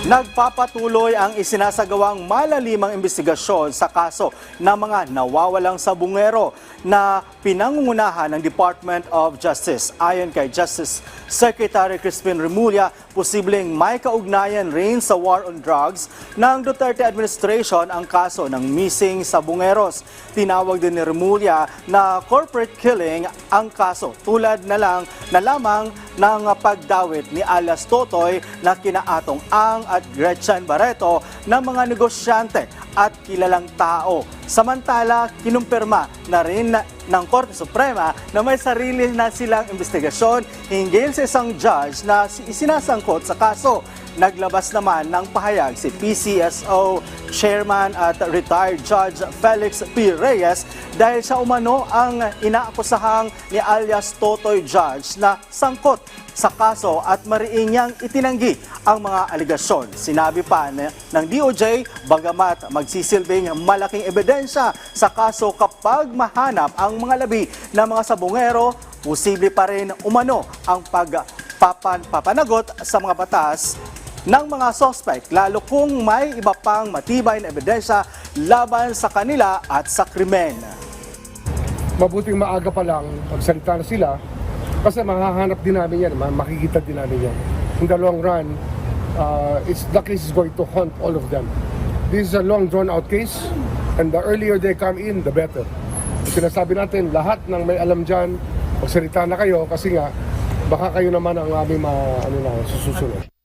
Nagpapatuloy ang isinasagawang malalimang investigasyon sa kaso ng mga nawawalang sabungero na pinangungunahan ng Department of Justice. Ayon kay Justice Secretary Crispin Remulla, posibleng may kaugnayan rin sa war on drugs ng Duterte administration ang kaso ng missing sabungeros. Tinawag din ni Remulla na corporate killing ang kaso tulad na lang na lamang ng pagdawit ni alias Totoy na kinaatong Ang at Gretchen Barreto ng mga negosyante at kilalang tao. Samantala, kinumpirma na rin na- ng Korte Suprema na may sarili na silang investigasyon hinggil sa isang judge na si- isinasangkot sa kaso. Naglabas naman ng pahayag si PCSO Chairman at retired Judge Felix P. Reyes dahil sa umano ang inaakusahang ni alias Totoy Judge na sangkot sa kaso at mariing niyang itinanggi ang mga aligasyon. Sinabi pa ng DOJ, bagamat magsisilbing malaking ebidensya sa kaso kapag mahanap ang mga labi ng mga sabungero, posible pa rin umano ang pagpapanagot sa mga batas ng mga sospek lalo kung may iba pang matibay na ebidensya laban sa kanila at sa krimen. mabuting maaga pa lang magsalita na sila kasi mahahanap din namin yan, ma- makikita din namin yan. In the long run, uh, it's, the case is going to haunt all of them. This is a long drawn out case and the earlier they come in, the better. Sinasabi natin, lahat ng may alam dyan, magsalita na kayo kasi nga, baka kayo naman ang aming ma, ano na, susunod.